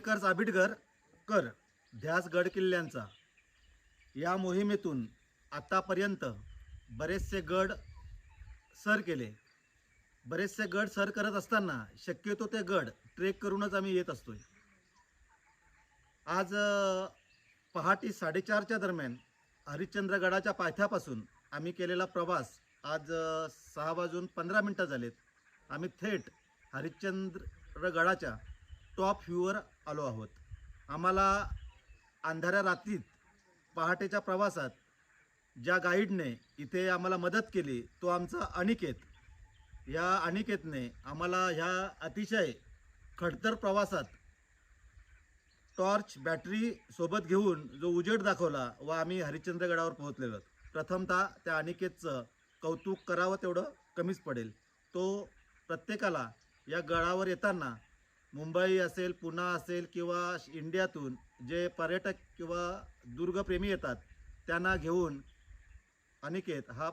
Trekkers आबिटगर कर. ध्यास गड किल्ल्यांचा. या मोहिमेतून आतापर्यंत बरेचसे गड सर केले. बरेचसे गड सर करत असताना शक्यतो ते गड ट्रेक करूनच आम्ही येत असतोय. आज पहाटे साडेचारच्या दरम्यान हरिश्चंद्रगडाच्या पायथ्यापासून आम्ही केलेला प्रवास आज सहा वाजून पंधरा मिनटं झालेत. आम्ही थेट हरिश्चंद्रगडाच्या टॉप व्ह्यूवर आलो आहोत. आम्हाला अंधाऱ्या रात्रीत पहाटेच्या प्रवासात ज्या गाईडने इथे आम्हाला मदत केली तो आमचा अनिकेत. या अनिकेतने आम्हाला ह्या अतिशय खडतर प्रवासात टॉर्च बॅटरी सोबत घेऊन जो उजेड दाखवला व आम्ही हरिश्चंद्रगडावर पोहोचलेलो प्रथमतः त्या अनिकेतचं कौतुक करावं तेवढं कमीच पडेल. तो प्रत्येकाला या गडावर येताना मुंबई असेल पुणा असेल किंवा इंडियातून जे पर्यटक किंवा दुर्गप्रेमी येतात त्यांना घेऊन अनिकेत हा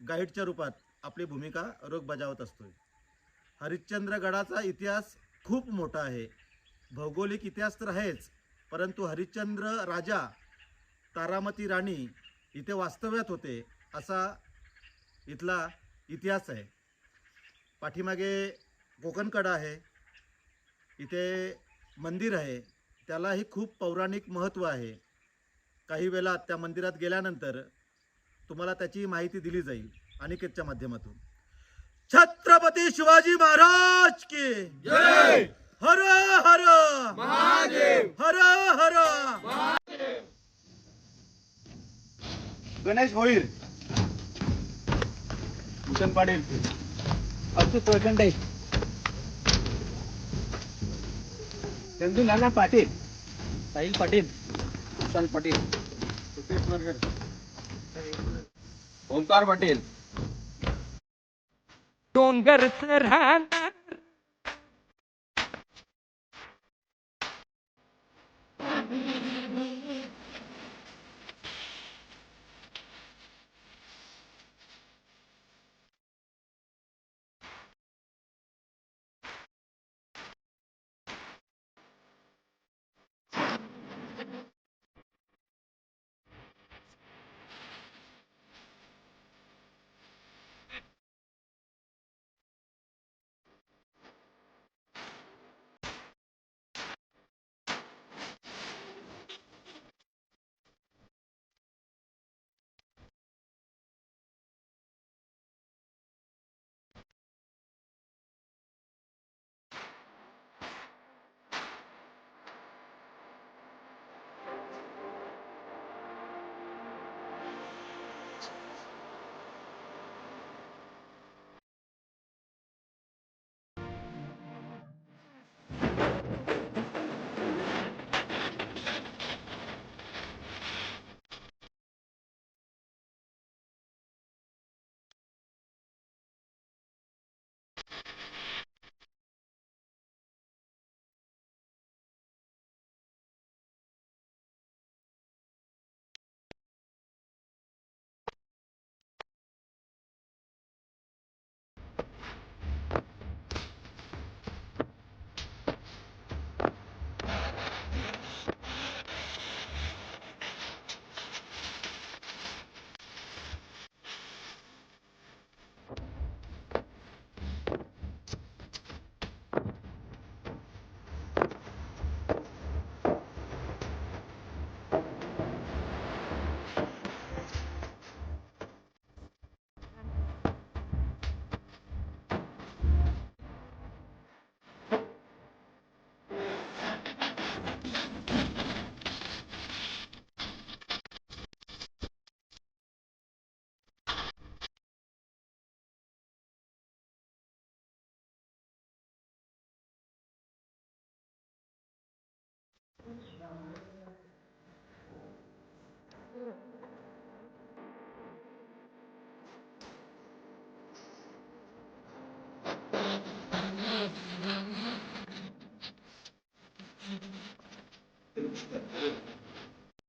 गाईडच्या रूपात आपली भूमिका रोग बजावत असतोय. हरिश्चंद्रगडाचा इतिहास खूप मोठा आहे. भौगोलिक इतिहास तर आहेच परंतु हरिश्चंद्र राजा तारामती राणी इथे वास्तव्यात होते असा इथला इतिहास आहे. पाठीमागे कोकणकडा आहे. इथे मंदिर आहे. त्यालाही खूप पौराणिक महत्त्व आहे. काही वेळा त्या मंदिरात गेल्यानंतर तुम्हाला त्याची माहिती दिली जाईल अनिकेतच्या माध्यमातून. छत्रपती शिवाजी महाराज की जय! हर हर! महादेव! हर हर! गणेश होईल. भूषण पाटील. अच्युत वळखंडे चंदू नाना पाटील. साहिल पाटील. विशाल पाटील. ओंकार पाटील. डोंगरच राहणार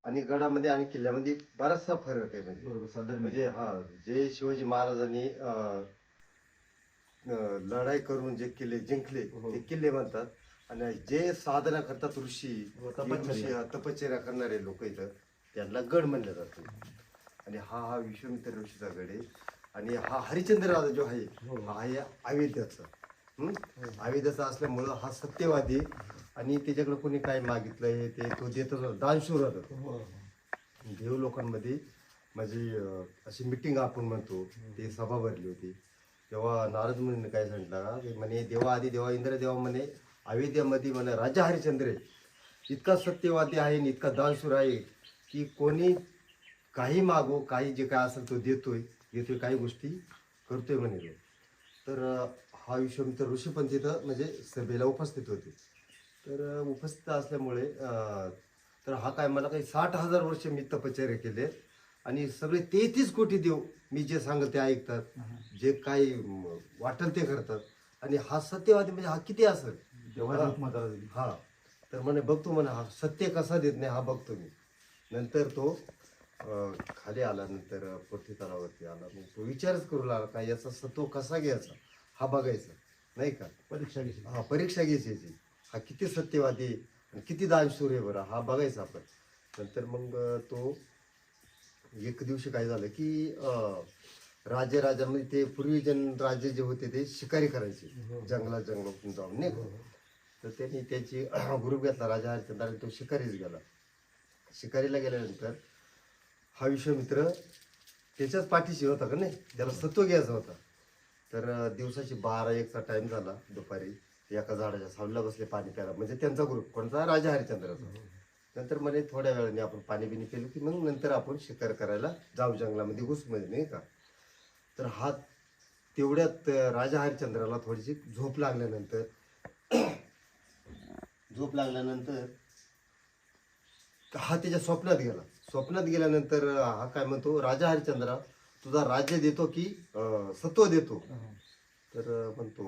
आणि गडामध्ये आणि किल्ल्यामध्ये बराचसा फरक आहे म्हणजे. म्हणजे. हा जे शिवाजी महाराजांनी अं, अं, लढाई करून जे किल्ले जिंकले ते किल्ले म्हणतात. आणि जे साधना करतात ऋषी. ऋषी, हा, तपश्चर्या करणारे लोक इथं त्यांना गड म्हणलं जातं. आणि हा हा विश्वामित्र ऋषीचा गड आहे. आणि हा हरिश्चंद्र राजा जो आहे हा. आहे अयोध्याचा. हम्म? अयोध्याचा असल्यामुळं हा सत्यवादी आहे. आणि त्याच्याकडे कोणी काय मागितलं हे ते तो देतो दानशूर होता देव लोकांमध्ये माझी अशी मिटिंग आपण म्हणतो ते सभा भरली होती. तेव्हा नारद मुनीने काय सांगितलं म्हणे देवा आधी देवा इंद्र देवा म्हणे अयोध्यामध्ये म्हणे राजा हरिश्चंद्र इतका सत्यवादी आहे आणि इतका दानशूर आहे की कोणी काही मागो काही जे काय असेल तो देतोय देतोय काही गोष्टी करतोय म्हणे. तर हा विश्वामित्र ऋषी पण तिथं म्हणजे सभेला उपस्थित होते. तर उपस्थित असल्यामुळे तर हा काय मला काही साठ हजार वर्ष मी तपश्चर्या केले आणि सगळे तेहतीस कोटी देव मी जे सांगत ते ऐकतात जे काही वाटेल ते करतात. आणि हा सत्यवादी म्हणजे हा किती असेल? हा. तर म्हणे बघतो म्हणे हा सत्य कसा देत नाही हा बघतो मी नंतर तो अं, खाली आला नंतर पोथी तलावरती आला. मग तो विचारच करू लागला का याचा सत्व कसा घ्यायचा? हा बघायचा नाही का? परीक्षा घेतली हा परीक्षा घ्यायची. याची. हा किती सत्यवादी आहे आणि किती दानशूर आहे बरं हा बघायचा आपण. नंतर मग अं, तो एक दिवशी काय झालं की अं, राजे राजामध्ये ते पूर्वी जन राजे जे होते ते शिकारी करायचे. जंगलात जंगलातून जाऊन नाही का? तर त्यांनी त्याची ग्रुप घेतला राजा हरिश्चंद्र आणि तो शिकारीच गेला. शिकारीला गेल्यानंतर हा विश्वमित्र त्याच्याच पाठीशी होता का नाही? त्याला सत्व घ्यायचा होता. तर दिवसाची बारा एकचा टाईम झाला दुपारी. एका झाडाच्या सावलीला बसले पाणी प्यायला. म्हणजे त्यांचा ग्रुप कोणता? राजा हरिश्चंद्राचा. नंतर म्हणे थोड्या वेळाने आपण पाणी बिणी केलं की मग नंतर आपण शिकार करायला जाऊ जंगलामध्ये घुसमध्ये नाही का? तर हा तेवढ्यात राजा हरिश्चंद्राला थोडीशी झोप लागल्यानंतर झोप लागल्यानंतर हा त्याच्या स्वप्नात गेला. स्वप्नात गेल्यानंतर हा काय म्हणतो राजा हरिश्चंद्रा तुझा राज्य देतो की अं, सत्व देतो? तर म्हणतो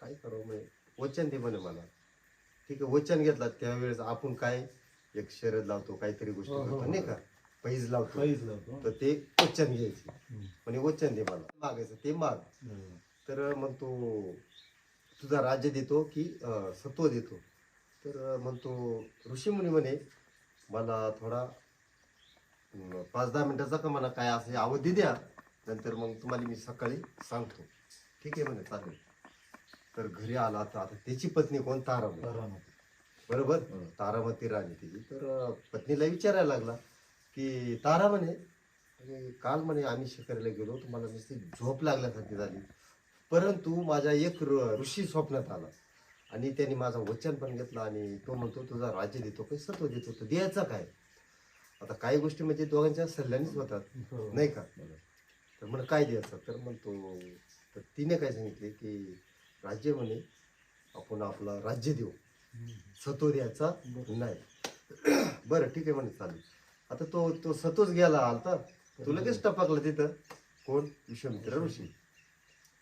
काय करावं म्हणे वचन दे म्हणे मला. ठीक आहे वचन घेतला. त्यावेळेस आपण काय एक शरद लावतो काहीतरी गोष्टी करतो नाही का? पैज लावतो. पैज लावतो. तर ते वचन घ्यायचे. म्हणे वचन दे मला. मागायचं ते माग. तर मग तो तुझा राज्य देतो की अं, सत्व देतो. तर म्हणतो ऋषीमुनी म्हणे मला थोडा पाच दहा मिनिटाचा का मला काय असे अवधी द्या नंतर मग तुम्हाला मी सकाळी सांगतो. ठीक आहे म्हणे चालेल. तर घरी आला तर आता त्याची पत्नी कोण? तारामती. बरोबर? तारामती राणी तिची. तर पत्नीला विचारायला लागला की तारा म्हणे "अरे, काल म्हणे आम्ही शिकारीला गेलो तुम्हाला नुसती झोप लागल्यासारखी झाली. परंतु माझा एक ऋषी स्वप्नात आला. आणि त्यांनी माझं वचन पण घेतलं आणि तो म्हणतो तुझा राज्य देतो काही सत्व देतो तो द्यायचा काय? आता काही गोष्टी म्हणजे दोघांच्या सल्ल्यानेच होतात नाही का? तर म्हणे काय द्यायचं? तर म्हणतो तर तिने काय सांगितले की राज्य म्हणे आपण आपलं राज्य देऊ. सत्व द्यायचा नाही. बरं ठीक आहे म्हणे चालेल. आता तो तो सतोच गेला आलता. तो लगेच टपकला तिथं. कोण? विश्वामित्र ऋषी.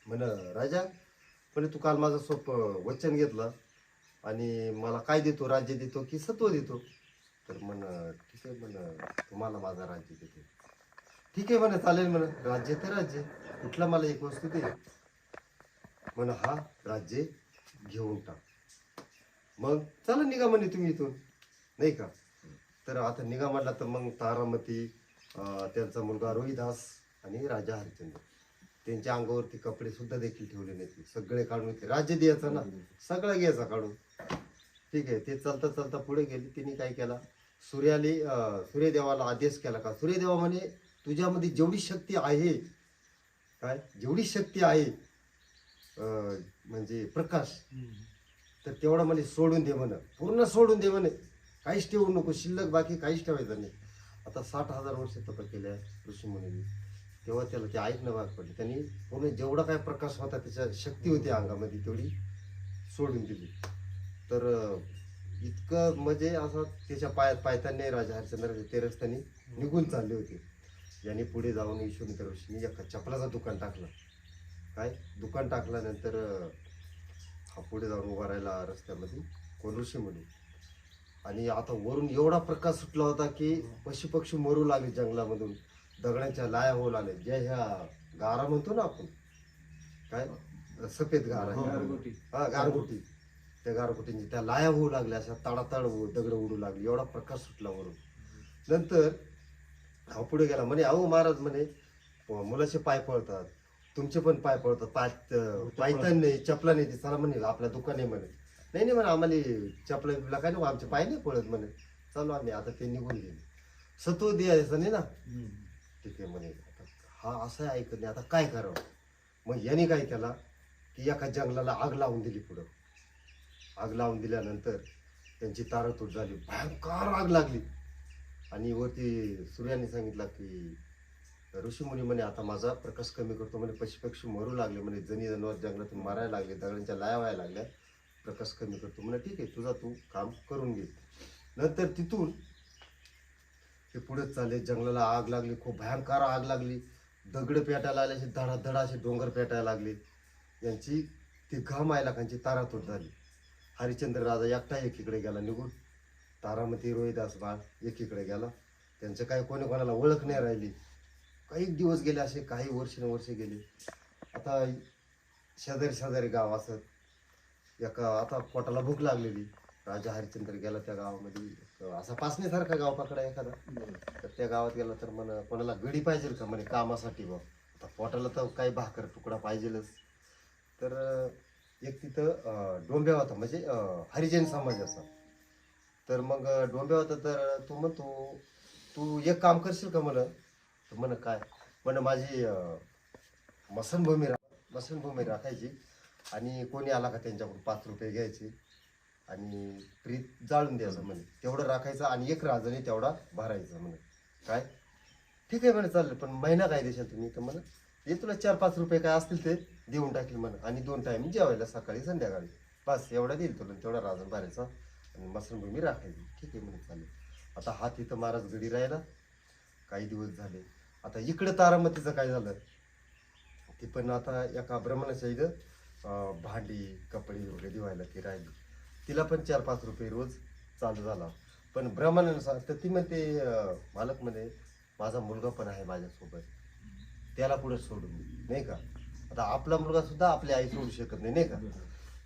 म्हण राजा पण तू काल माझं सोप वचन घेतलं आणि मला काय देतो राज्य देतो की सत्व देतो? तर म्हण ठीक आहे म्हण तुम्हाला माझा राज्य देतो. ठीक आहे म्हणे चालेल म्हण. राज्य तर राज्य. कुठला मला एक वस्तू दे. म्हण हा राज्य घेऊन टाक. मग चला निघा म्हणे तुम्ही इथून. नाही का? तर आता निघा म्हटला तर मग तारामती त्यांचा मुलगा रोहिदास आणि राजा हरिश्चंद्र त्यांच्या अंगावरती कपडे सुद्धा देखील ठेवले नाहीत सगळे काढून घेतले राज्य द्यायचं ना सगळं घ्यायचं काढून. ठीक आहे ते चालता चालता पुढे गेले तिने काय केला? सूर्याली सूर्यदेवाला आदेश केला का? सूर्यदेवा म्हणे तुझ्यामध्ये जेवढी शक्ती आहे काय? जेवढी शक्ती आहे म्हणजे प्रकाश तर तेवढा मला सोडून दे म्हण. पूर्ण सोडून दे म्हणे. काहीच ठेवू नको शिल्लक बाकी काहीच ठेवायचं नाही. आता साठ हजार वर्ष तप केल्या ऋषी मुनी तेव्हा त्याला ते ऐकणं भाग पडले. त्यांनी पूर्ण जेवढा काय प्रकाश होता त्याच्या शक्ती होती अंगामध्ये तेवढी सोडून दिली. तर इतकं म्हणजे असं त्याच्या पायात पायताने राजा हरिश्चंद्र ते रस्त्याने निघून चालले होते. यांनी पुढे जाऊन विश्वमित्र ऋषींनी एका चपलाचं दुकान टाकलं. काय? दुकान टाकल्यानंतर हा पुढे जाऊन उभा राहिला रस्त्यामध्ये कोण ऋषी आणि आता वरून एवढा प्रकाश सुटला होता की पशुपक्षी मरू लागले जंगलामधून. दगडांच्या लाया होऊ लागले ज्या ह्या गारा म्हणतो ना आपण. काय? सफेद गारा. गारगोटी. हा गारगोटी. त्या गारगोटींची त्या लाया होऊ लागल्या अशा ताडाताड दगड उडू लागली. एवढा प्रकाश सुटला वरून. नंतर हा पुढे गेला. म्हणे अहो महाराज म्हणे मुलाचे पाय पळतात. तुमचे पण पाय पळतात. पाय पायथन नाही चपला नाही. चला म्हणे आपल्या दुकान म्हणे. नाही नाही म्हणे आम्हाला चपला बिपला काय नको आमचे पाय नाही पळत म्हणे. चालू आम्ही. आता ते निघून गेले. सत्व द्यायचं नाही ना. ठीक आहे म्हणे आता हा असं ऐकत नाही आता काय करावं? मग याने काय केला की एका जंगलाला आग लावून दिली पुढं. आग लावून दिल्यानंतर त्यांची तारतूट झाली भयंकर आग लागली. आणि वरती सूर्याने सांगितलं की ऋषीमुनी म्हणे आता माझा प्रकाश कमी करतो म्हणे पशु पक्षी मरू लागले म्हणे जनी जनावर जंगलातून मारायला लागले दगडांच्या लाया व्हायला लागल्या प्रकाश कमी करतो म्हणे ठीक आहे तुझा तू काम करून घे. नंतर तिथून ते पुढे चालले. जंगलाला आग लागली खूप भयंकर आग लागली. दगड पेटायला आले असे धडाधडा असे डोंगर पेटायला लागले. यांची ती घाम आयलाकांची तारातूट झाली. हरिश्चंद्र राजा एकटा एकीकडे गेला निघून. तारामती रोहिदास बाळ एकीकडे गेला. त्यांचं काही कोणी कोणाला ओळख नाही राहिली. काही दिवस गेले असे काही वर्ष वर्ष गेले. आता शेजारी शेजारी गाव असत एका आता पोटाला भूक लागलेली. राजा हरिश्चंद्र गेला त्या गावामध्ये. असा पासण्यासारखा गाव पकडा एखादा. तर त्या गावात गेला तर म्हण कोणाला गडी पाहिजे का म्हणे कामासाठी बघ आता पोटाला तर काही भाकर तुकडा पाहिजेलच. तर एक तिथं डोंब्या होता म्हणजे हरिजन समाजाचा तर मग डोंब्या होता तर तो म्हणतो तू एक काम करशील का म्हण? तर म्हण काय? म्हण माझी मसनभूमी रा मसनभूमी राखायची आणि कोणी आला का त्यांच्याकडून पाच रुपये घ्यायचे. आणि प्रीत जाळून द्यायचं म्हणे. तेवढं राखायचं आणि एक राजाने तेवढा भरायचा म्हणे. काय? ठीक आहे म्हणे चालेल. पण महिना काय देशाल तुम्ही? तर म्हणा हे तुला चार पाच रुपये काय असतील ते देऊन टाकील म्हणे. आणि दोन टाईम जेवायला सकाळी संध्याकाळी. बस एवढा देईल तुला. तेवढा राजन भरायचा आणि मसनभूमी राखायची. ठीक आहे म्हणे चालेल. आता हा तिथं महाराज गडी राहिला. काही दिवस झाले. आता इकडं तारामतीचं काय झालं? ती पण आता एका ब्राह्मणाच्या इथं भांडी कपडे वगैरे दिवायला ती राहिली. तिला पण चार पाच रुपये रोज चालू झाला. पण ब्राह्मणानुसार तर ती म्हणते मालक म्हणे माझा मुलगा पण आहे माझ्यासोबत. त्याला पुढे सोडून नाही का? आता आपला मुलगा सुद्धा आपली आई सोडू शकत नाही नाही का?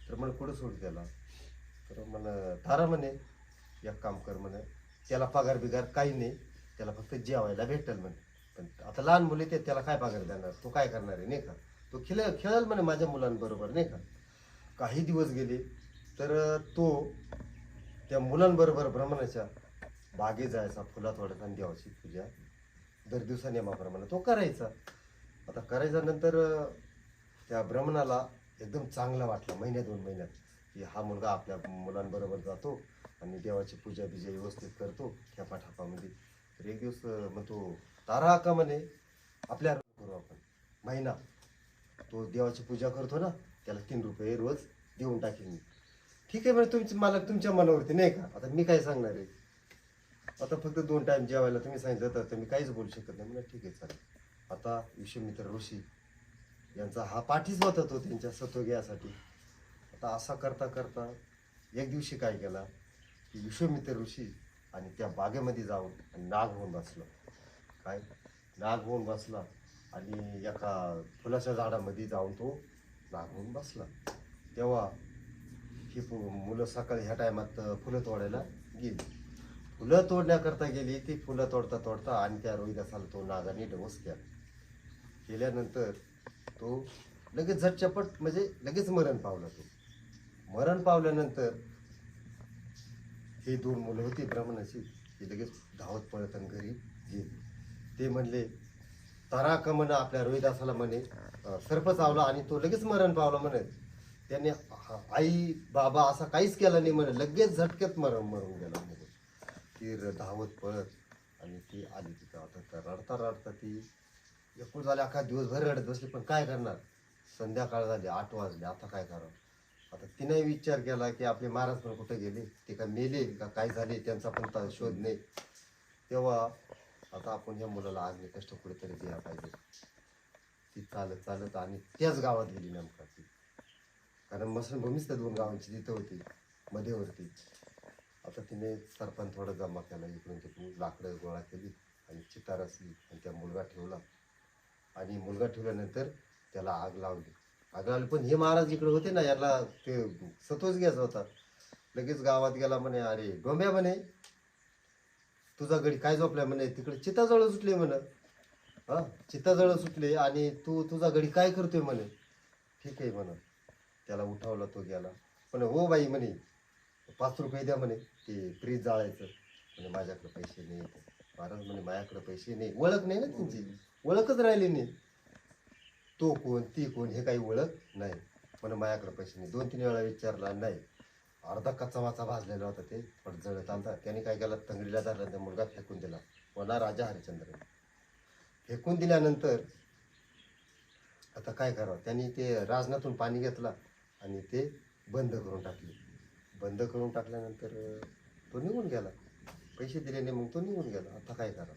तर मग पुढे सोडू त्याला? तर म्हण तारा म्हणे एक काम कर म्हणे त्याला पगार बिगार काही नाही त्याला फक्त जेवायला भेटेल म्हणे. पण आता लहान मुली ते त्याला काय पगार देणार? तो काय करणार आहे नाही का? तो खेळ खेळेल म्हणे माझ्या मुलांबरोबर नाही का? काही दिवस गेले तर तो त्या मुलांबरोबर ब्राह्मणाच्या बागेत जायचा फुलात वाढत आणि देवाची पूजा. दर दिवसा नियमाप्रमाणे तो करायचा. आता करायचा नंतर त्या ब्राह्मणाला एकदम चांगला वाटला महिन्या दोन महिन्यात की हा मुलगा आपल्या मुलांबरोबर जातो आणि देवाची पूजा बिजा व्यवस्थित करतो ठ्यापा ठापामध्ये तर एक दिवस मग म्हणतो तारा का म्हणे आपल्या करू आपण. महिना तो देवाची पूजा करतो ना त्याला तीन रुपये रोज देऊन टाकेन मी. ठीक आहे म्हणजे तुमची मालक तुमच्या मनावरती नाही का? आता मी काय सांगणार आहे? आता फक्त दोन टाइम जेवायला तुम्ही सांगितलं तर- मी काहीच बोलू शकत नाही. म्हणजे ठीक आहे चालेल आता विश्वमित्र ऋषी यांचा हा पाठीच होता तो त्यांच्या सत्वग्यासाठी आता असा करता करता एक दिवशी काय केला की विश्वमित्र ऋषी आणि त्या बागेमध्ये जाऊन नाग होऊन बसला. काय? नाग होऊन बसला आणि एका फुलाच्या झाडामध्ये जाऊन तो नाग होऊन बसला. तेव्हा ही पु- मुलं सकाळी ह्या टायमात फुलं तोडायला गेली. फुलं तोडण्याकरता गेली ती फुलं तोडता तोडता आणि त्या रोहिदासाला तो नागाने डोस केला. केल्यानंतर तो लगेच झटचपट म्हणजे लगेच मरण पावला तो. मरण पावल्यानंतर ही दोन मुलं होती ब्राह्मणाची ती लगेच धावत पळत आणि घरी गेली. ते म्हणले तारा कमन आपल्या रोहिदासाला म्हणे सर्प चावला आणि तो लगेच मरण पावला म्हणे. त्याने आई बाबा असा काहीच केला नाही म्हणे. लगेच झटक्यात मरण मरून गेला म्हणे. ती र- धावत पळत आणि ती आली तिथं. आता तर रडता रडता ती एकूण झाली अख्खा दिवसभर रडत बसली. पण काय करणार? संध्याकाळ झाली आठ वाजले. आता काय करावं? आता तिने विचार केला की आपले महाराज पण कुठे गेले? ते काय मेले? का काय झाले? त्यांचा पण शोध नाही. तेव्हा आता आपण या मुलाला आज कष्ट कुठेतरी द्यायला पाहिजे. ती चालत चालत आणि त्याच गावात गेली नेमका ती. कारण मसनभूमीच त्या दोन गावांची तिथं होती मध्यवर्ती आता तिने सरपंच थोडा जमा केला इकडून तिकडून लाकडं गोळा केली आणि चितार असली आणि त्या मुलगा ठेवला. आणि मुलगा ठेवल्यानंतर त्याला आग लावली. आग लावली पण हे महाराज इकडे होते ना याला ते सतोच घ्यायचा होता. लगेच गावात गेला म्हणे अरे डोंब्या म्हणे तुझा गडी काय झोपलाय? म्हणे तिकडे चिताजवळ सुटले म्हणे. हां चिताजवळ सुटले आणि तू तुझा गडी काय करतोय? म्हणे. ठीक आहे म्हणा. त्याला उठावला तो गेला. पण हो बाई म्हणे पाच रुपये द्या म्हणे ते फ्रीज जाळायचं. म्हणे माझ्याकडे पैसे नाही महाराज म्हणे माझ्याकडे पैसे नाही ओळख नाही ना त्यांची? ओळखच राहिली नाही तो कोण ती कोण हे काही ओळख नाही. म्हणे माझ्याकडे पैसे नाही दोन तीन वेळा विचारला नाही. अर्धा कच्चा वाचा भाजलेला होता ते पण जळत आणता त्याने काय केलं? तंगडीला धरला त्या मुलगा फेकून दिला. मला राजा हरिश्चंद्र. फेकून दिल्यानंतर आता काय करावं? त्यांनी ते राजनातून पाणी घेतला. आणि ते बंद करून टाकले. बंद करून टाकल्यानंतर तो निघून गेला. पैसे दिले नाही मग तो निघून गेला. आता काय करावं?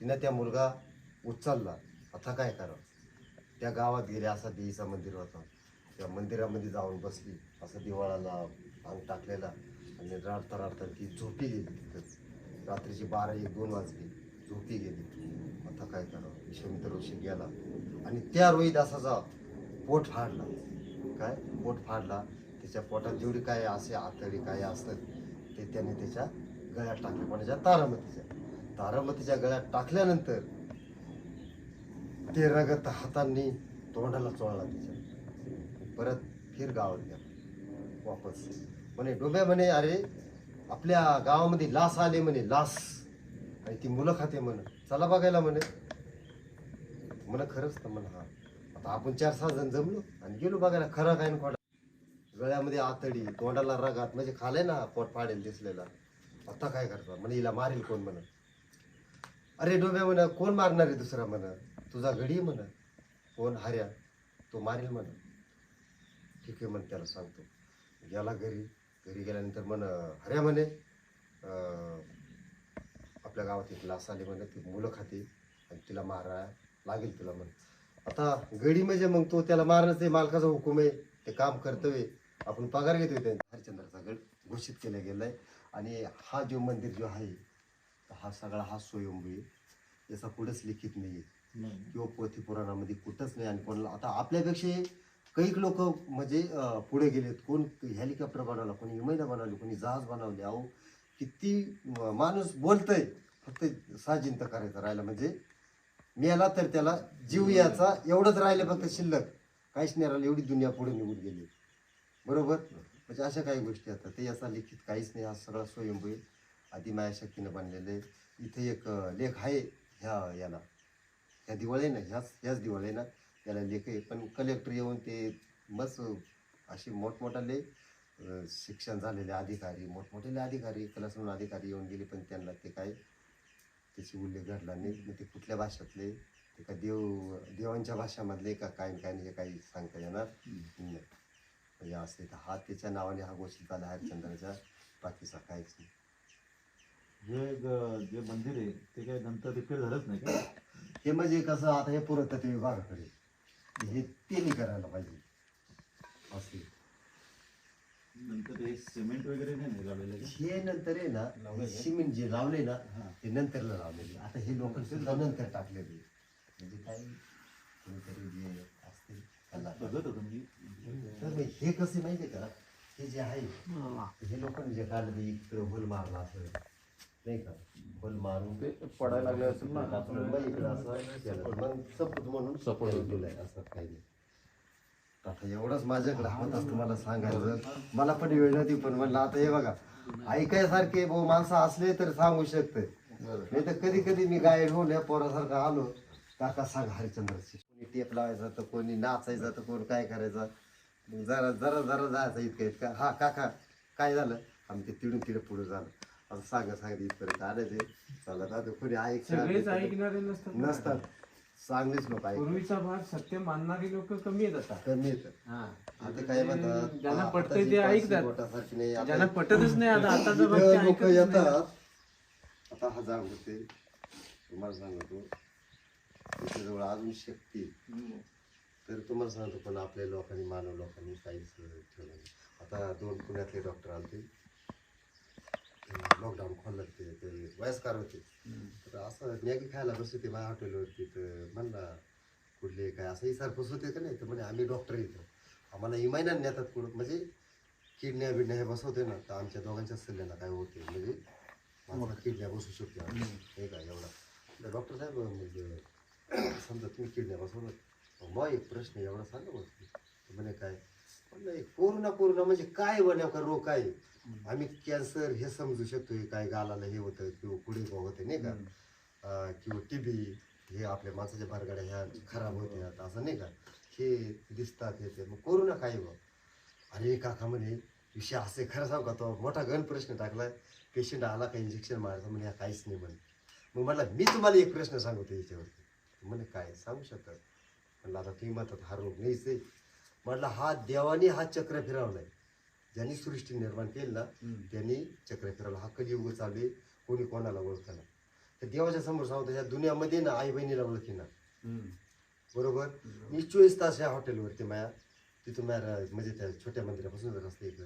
तिनं त्या मुलगा उचलला. आता काय करावं? त्या गावात गेले असा देवीचा मंदिर होता. त्या मंदिरामध्ये जाऊन बसली. असं दिवाळाला अंग टाकलेला. आणि रडता रडता ती झोपी गेली तिथंच. रात्रीची बारा एक दोन वाजली. झोपी गेली. आता काय करावं? विश्वमित्र ऋषी गेला. आणि त्या रोहिदासाचा पोट फाडला काय पोट फाडला त्याच्या पोटात जेवढी काय असे आतडी काय असतात ते त्याने त्याच्या गळ्यात टाकले. कोणाच्या तारामतीच्या तारामतीच्या गळ्यात टाकल्यानंतर ते रगत हातांनी तोंडाला चोळला तिच्या परत फिर गावात गेला. वापस. म्हणे डोब्या म्हणे अरे आपल्या गावामध्ये लास आले म्हणे लास. आणि ती मुलं खाते म्हणे. चला बघायला म्हणे. म्हणे खरंच तर म्हणे हा आता आपण चार सहा जण जमलो आणि गेलो बघायला खरं काय न खोटा. गळ्यामध्ये आतडी तोंडाला रगात म्हणजे खाले ना पोट फाडेल दिसलेला. आता काय करतो? म्हणे हिला मारेल कोण म्हण? अरे डोब्या म्हण कोण मारणार आहे दुसरा म्हण? तुझा घडी म्हण. कोण? हार्या. तो मारेल म्हण. ठीक आहे म्हण त्याला सांगतो. गेला घरी. घरी गेल्यानंतर म्हण हऱ्या म्हणे अं, आपल्या गावात एक लास आली म्हणे ती मुलं खाते आणि तिला मारा लागेल तुला म्हण. आता गडी म्हणजे मग तो त्याला मारणं ते मालकाचा हुकूम आहे. ते काम कर्तव्य आपण पगार घेतोय त्यांचा. हरिश्चंद्राचा गड घोषित केला गेलाय. आणि हा जो मंदिर जो आहे हा सगळा हा स्वयंभू याचा कुठंच लिखित नाही. किंवा पोथी पुराणामध्ये कुठंच नाही. आणि कोणाला आता आपल्यापेक्षा काही लोक म्हणजे पुढे गेलेत. कोण हेलिकॉप्टर बनवला कोणी विमानं बनवली कोणी जहाज बनवले. अहो किती माणूस बोलतय. फक्त साजिंत करायचं राहिलं म्हणजे मेला तर त्याला जीव याचा एवढंच राहिलं फक्त शिल्लक. काहीच नाही राहिलं एवढी दुनिया पुढे निघून गेली. बरोबर? म्हणजे अशा काही गोष्टी आता. ते याचा लिखित काहीच नाही. हा सगळा स्वयंभू आहे मायाशक्तीनं बनलेलं आहे. इथे एक लेख आहे ह्या याला. ह्या दिवाळी ना ह्याच ह्याच दिवाळी ना याला लेख आहे. पण कलेक्टर येऊन ते मस्त असे मोठमोठाले शिक्षण झालेले अधिकारी मोठमोठे अधिकारी क्लासरूम अधिकारी येऊन गेले पण त्यांना ते काय त्याची उल्लेख घडला नाही. मग ते कुठल्या भाषेतले? ते का देव देवांच्या भाषामधले का काय काय नाही हे काही सांगता येणार नाही. म्हणजे असते तर हा त्याच्या नावाने हा घोषित झाला हरिश्चंद्राच्या बाकीचा काहीच नाही. हे ग- जे मंदिर आहे ते काय नंतर रिपेअर झालंच नाही का? हे म्हणजे कसं आता हे पुरातत्व विभागाकडे. हे त्यांनी करायला पाहिजे. असे नंतर हे सिमेंट वगैरे नाही ना लावलेलं का? हे नंतर आहे ना? सिमेंट जे लावले ना हा. ते नंतरला लावलेले. आता हे लोक सुद्धा नंतर टाकलेले. म्हणजे काय कोणीतरी जे असते त्यांना बघत होतो मी. तर मग हे कसे माहितीये का? हे जे आहे हे. लोकांनी जे काढलं ते इकडं होल मारला असं. नाही का? होल मारून ते पडायला लागले असेल ना. टाकलं, मग इकडं असं केलं. मग सपोर्ट म्हणून सपोर्ट. दिलाय असं काही नाही. आता एवढंच माझ्याकडे असतं मला सांगायचं. मला पण वेळ नव्हती पण म्हणलं आता हे बघा ऐकायसारखे भाऊ माणसं असले तर सांगू शकते. नाही तर कधी कधी मी गायड होऊन या पोरासारखं आलो काका सांग हरिश्चंद्रची कोणी टेप लावायचा तर कोणी नाचायचं तर कोण काय करायचं? मग जरा जरा जरा जायचं इतकं इतकं. हा काका काय झालं? आम्ही ते तिडून तिडे पुढे झालं. असं सांगा सांगितलं इथपर्यंत आणायचे चला आता कोणी सगळेच ऐकणार. नसतात. चांगलेच लोक ऐक पूर्वीचा भाग सत्य मानणारी लोक कमी आहेत आता. कमी येतं हा. आता काय म्हणतात? ज्यांना आता पटतंय जी ते ऐकतात. नाही, आता ज्यांना पटतच नाही आता इथं लोक नाही. येतात. आता हा जाग होते. तुम्हाला सांगतो. त्याच्याजवळ अजून शक्ती आहे. तर तुम्हाला सांगतो पण आपल्या लोकांनी मानव लोकांनी काहीच ठेवलं नाही. आता दोन पुण्यातले डॉक्टर आले लॉकडाऊन खोललं ते ते वयस्कार होते. तर असं मॅगी खायला बसले ते माझ्या हॉटेलवरती. तर म्हणला कुठले काय असं विचारपूस होते का नाही? तर म्हणे आम्ही डॉक्टर इथं. आम्हाला इमायना नेतात कुठं म्हणजे किडण्या बिडण्या हे बसवते ना तर आमच्या दोघांच्या सल्ल्याला काय होते? म्हणजे माझा किडण्या बसू शकते हे काय एवढा? डॉक्टर साहेब म्हणजे समजा तुम्ही किडण्या बसवलं मग मग एक प्रश्न एवढा सांगा तर म्हणे काय? म्हणलं कोरोना कोरोना म्हणजे काय नेमका रोग काय आहे? आम्ही कॅन्सर हे समजू शकतो हे काय गालाला हे होतं किंवा पुढे होतं नाही का? किंवा टीबी हे आपल्या माणसाच्या बारगाड्या ह्या खराब होत्यात असं नाही का? हे दिसतात हे ते. मग कोरोना काय बा अरे काका म्हणे विषय असे खरं सांगू का तो मोठा गण प्रश्न टाकलाय. पेशंट आला का इंजेक्शन मारायचं? म्हणे "हा काहीच नाही म्हणे. मग म्हटलं मी तुम्हाला एक प्रश्न सांगतो याच्यावरती. म्हणे काय? सांगू शकतात म्हणलं आता तुम्ही म्हणतात हा रोग नाहीच आहे. म्हटलं हा देवाने हा चक्र फिरवलाय. ज्यांनी सृष्टी निर्माण केली ना त्यांनी चक्र फिरवलं. हा कलियुग चालू आहे. कोणी कोणाला ओळखला तर देवाच्या समोर सांगतो या दुनियामध्ये ना आई बहिणीला ओळखीना बरोबर? मी चोवीस तास या हॉटेलवरती माया तिथून माझ्या म्हणजे त्या छोट्या मंदिरापासून रस्ते इकडे.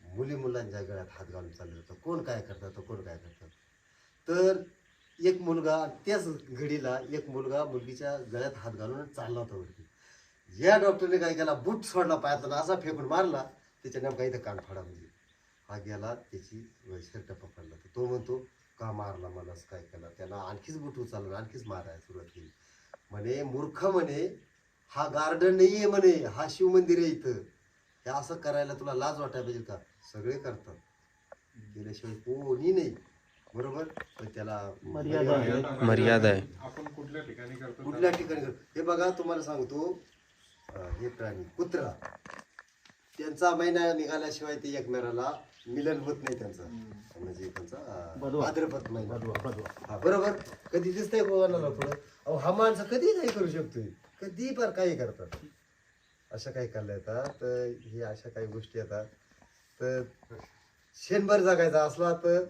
मुली मुलांच्या गळ्यात हात घालून चालले होतं कोण काय करतात कोण काय करतात तर एक मुलगा त्याच घडीला एक मुलगा मुलगीच्या गळ्यात हात घालून चालला होता वरती. या डॉक्टरने काय केला? बूट सोडला पायातून असा फेकून मारला. त्याच्या नेमका इथं कान फाडा म्हणजे हा गेला त्याची शर्ट पकडला. तर तो म्हणतो का मारला मला असं काय केला? त्याला आणखीच बुट उचलला आणखीच मारायला सुरुवात केली. म्हणे मूर्ख म्हणे हा गार्डन नाहीये म्हणे हा शिव मंदिर आहे इथं. हे असं करायला तुला लाज वाटायला पाहिजे का? सगळे करतात. केल्याशिवाय कोणी नाही. बरोबर? पण त्याला मर्यादा आहे. मर्यादा आहे. आपण कुठल्या ठिकाणी करतो? कुठल्या ठिकाणी हे बघा तुम्हाला सांगतो हे प्राणी कुत्रा. त्यांचा महिना निघाल्याशिवाय ते एकमेकाला मिलन होत नाही त्यांचं. म्हणजे त्यांचा. भाद्रपद महिना. हा बरोबर? कधी दिसतंय कोणाला पुढं? अहो हा माणसं कधी काही करू शकतोय. कधी पण काही करतात. अशा काही करल्या येतात तर हे अशा काही गोष्टी येतात. तर शेणभर जगायचा असला तर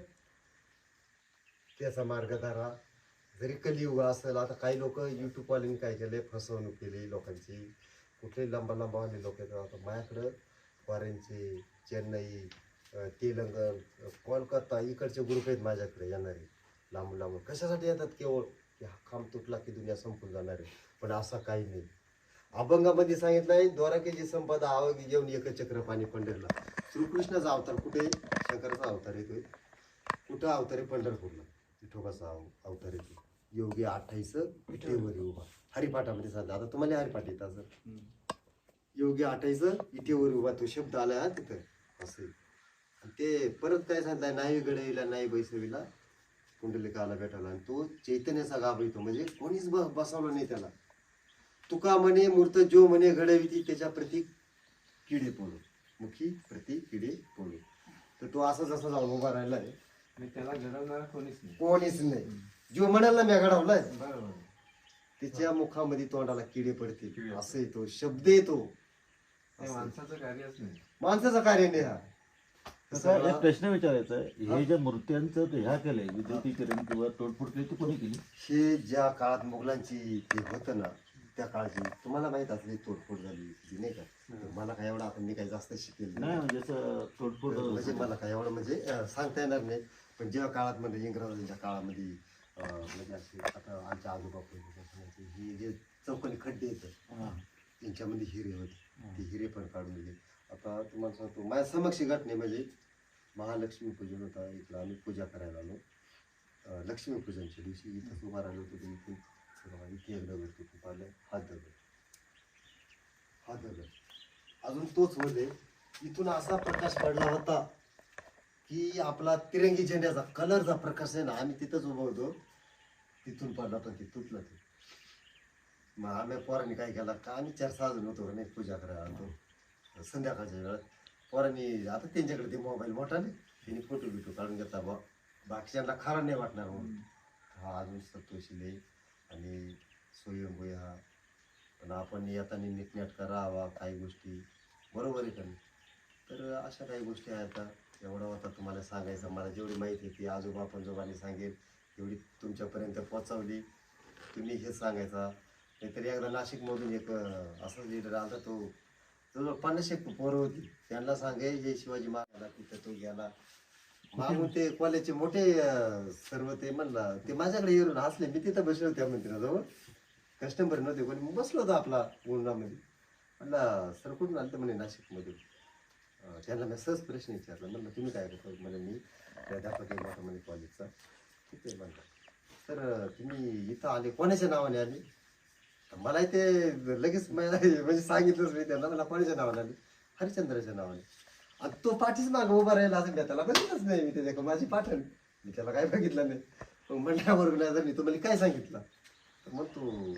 त्याचा मार्ग धरा. जरी कलियुग असेल आता काही लोक युट्यूबवाल्यांनी काय केले फसवणूक केली लोकांची. कुठले लांबा लांबावाले लोक येतात. आता माझ्याकडं फॉरेनचे चेन्नई तेलंगण कोलकाता इकडचे ग्रुप आहेत माझ्याकडे येणारे लांबून लांबून. कशासाठी येतात केवळ? की हा खांब तुटला की दुनिया संपून जाणार आहे. पण असा काही नाही. अभंगामध्ये सांगितलंय द्वारकेची संपदा आवगी घेऊन एक चक्र पाणी पंढरला. श्रीकृष्णाचा अवतार कुठे आहे? शंकराचा अवतार येतोय कुठं अवतार आहे? पंढरपूरला. विठोबाचा अव- अवतार येतो योगी अठ्ठावीस इटेवर उभा. हरिपाठामध्ये सांगितलं आता तुम्हाला हरिपाठ येत असं योगी अठ्ठावीस इटेवर उभा तो शब्द आला हा तिथं. असे आणि ते परत काय सांगितलंय नाही गडईला नाही बैसवीला कुंडलिकाला भेटायला. आणि तो चैतन्याचा घाबरतो. म्हणजे कोणीच बसवलं नाही त्याला. तुका म्हणे मूर्त जो म्हणे घडविती त्याच्या प्रती किडे पोळू मुखी प्रति किडे पोळू तर तो असं जसं जाऊन उभा राहिलाय. आणि त्याला घडवणारा कोणीच नाही. कोणीच नाही. जो म्हणाला मी घडवलाय. बरोबर. त्याच्या मुखामध्ये तोंडाला किडे पडतील. किडे. असं येतो शब्द येतो. माणसाचं कार्यच नाही. माणसाचं कार्य नाही हा. आता एक प्रश्न विचारायचा आहे हे. ज्या मूर्त्यांचं ते ह्या केलंय विद्युतीकरण किंवा तोडफोड केली ती कोणी केली? हे ज्या काळात मुघलांची ते होतं ना त्या काळची तुम्हाला माहीत असली तोडफोड झाली नाही का? मला काय एवढं आता मी काही जास्त शिकेल नाही. म्हणजे असं तोडफोड म्हणजे मला काय एवढं म्हणजे अं, सांगता येणार नाही. पण जेव्हा काळात म्हणजे इंग्रजांच्या काळामध्ये अं, म्हणजे असे आता आमच्या आजोबा पहिले हे जे चौकोनी खड्डे येतात हा. त्यांच्यामध्ये हिरे होते. ते हिरे पण काढून दिले. आता तुम्हाला सांगतो माझ्या समक्ष घटने म्हणजे महालक्ष्मी पूजन होता. इथलं आम्ही पूजा करायला आलो. लक्ष्मीपूजनच्या लक्ष्मी पूजनच्या दिवशी इथं उभा राहिलो होतो तुम्ही इथून. थोडं इथे एक दगड खूप आलं हा दगड हा दगड अजून तोच मध्ये इथून असा प्रकाश पडला होता की आपला तिरंगी झेंड्याचा कलरचा प्रकाश आहे ना आम्ही तिथंच उभं होतो. तिथून पडला पण ते तुटलं ते. मग आम्ही पोरांनी काय केला का आम्ही चार सहा जण होतो नाही पूजा करायला आलो संध्याकाळच्या वेळात पोरांनी आता त्यांच्याकडे ते मोबाईल मोठा नाही त्यांनी फोटो बिटो काढून घेतला बा बाकीच्यांना खरा नाही वाटणार म्हणून हा अजून संतोषीले आणि स्वयंभू हा पण आपण येताना नीटनेटका राहावा काही गोष्टी. बरोबर आहे का नाही? तर अशा काही गोष्टी आहेत आता. एवढं होता तुम्हाला सांगायचं मला जेवढी माहिती आहे ती आजोबा पंजोबांनी सांगेल. एवढी तुमच्यापर्यंत पोचवली तुम्ही हे सांगायचा. नाहीतरी एकदा नाशिकमधून एक अं, असाच लीडर आला तो जवळ पन्नास एक पोरं होती त्यांना सांगे जे शिवाजी महाराज तिथं तो गेला? मागून ते कॉलेजचे मोठे सर्व ते म्हणला ते माझ्याकडे येऊन हसले मी तिथं बसलो त्या मंदिराजवळ. कस्टमर नव्हते कोणी मग बसलो होतो आपला उन्हामध्ये म्हणला सर कुठून आलं तर म्हणे नाशिकमधून. त्यांना मी सहज प्रश्न विचारला म्हणलं तुम्ही काय करता? म्हणे मी प्राध्यापक आहे मोठा म्हणे कॉलेजचा ठीक आहे म्हणलं तर तुम्ही इथं आले कोणाच्या नावाने आले? मला ते लगेच मला म्हणजे सांगितलंच मी त्यांना मला कोणाच्या नावाने आले? हरिश्चंद्राच्या नावाने आणि तो पाठीच मागं उभा राहिला असं मी त्याला बघितलंच नाही मी त्याच्या माझी पाठण. मी त्याला काय बघितलं नाही. मग म्हटल्यावर नाही मी तुम्हाला काय सांगितलं? तर मग तो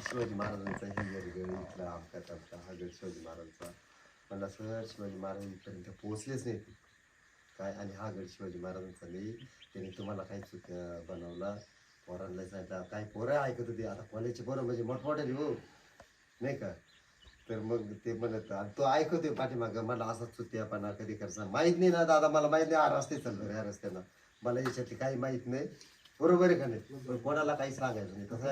शिवाजी महाराजांचा हे गड इथला आमका तमका हा गड शिवाजी महाराजांचा. म्हणला सर शिवाजी महाराज इथपर्यंत पोहोचलेच नाही. काय? आणि हा गड शिवाजी महाराजांचा नाही. त्याने तुम्हाला काही चुक्या बनवला? पोरांना सांगितलं काही पोरं ऐकत होते आता कॉलेजचे पोरं म्हणजे मोठमोठे हो. नाही का? तर मग ते म्हणत तो ऐकतोय पाठीमागं मला असा चुत्यापणा कधी करसा माहीत नाही ना दादा मला माहीत नाही हा रस्ते चालतो ह्या रस्त्यानं मला याच्यातली काही माहीत नाही. बरोबर आहे का नाही? पण कोणाला काही सांगायचं नाही तसं.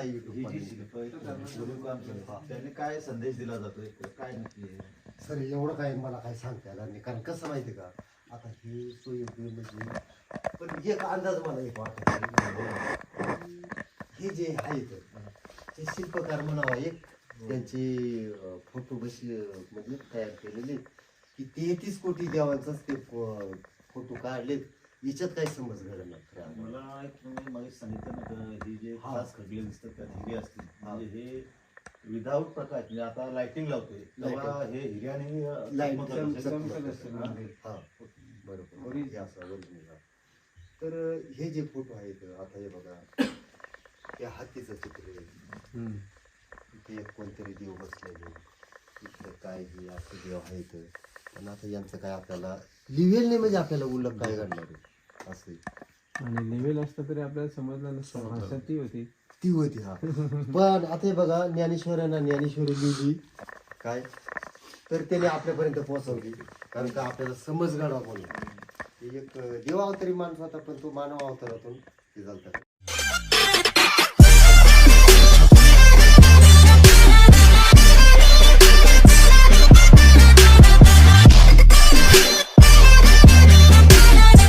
त्यांनी काय संदेश दिला जातोय? काय नक्की? सर एवढं काय मला काय सांगता येणार नाही. कारण कसं माहिती का? आता हे सोयी म्हणजे पण एक अंदाज मला एक वाटत. हे जे आहेत ते शिल्पकार म्हणावा एक त्यांचे फोटो बशी म्हणजे तयार केलेले. की तेहतीस कोटी देवांचाच ते फोटो काढलेत. याच्यात काही समज आहे. मला एक तुम्ही मागे सांगितलं ना का ही जे. खास खडले दिसतात त्या हिरे असतील. म्हणजे हे विदाऊट प्रकाश म्हणजे आता लाइटिंग लावतोय. तेव्हा हे हिऱ्याने बरोबर. असं आहे. तर हे जे फोटो आहेत आता हे बघा. या हत्तीचं चित्र आहे. इथे एक कोणतरी देव बसलेले. इथं काय हे असं देव आहेत. पण आता यांचं काय आपल्याला लिवेल नाही म्हणजे आपल्याला उलट काय घडणार आहे? असं आहे. आणि लेवेल असतं तरी आपल्याला समजलं नसतं. भाषा ती होती. ती होती हा. पण आता हे बघा ज्ञानेश्वरांना ज्ञानेश्वरी लिहिली. काय? तर त्याने आपल्यापर्यंत पोहोचवली. कारण का आपल्याला समज घडावा म्हणून. एक देवावतारी माणूस होता पण तो मानव अवतारातून हे झालता.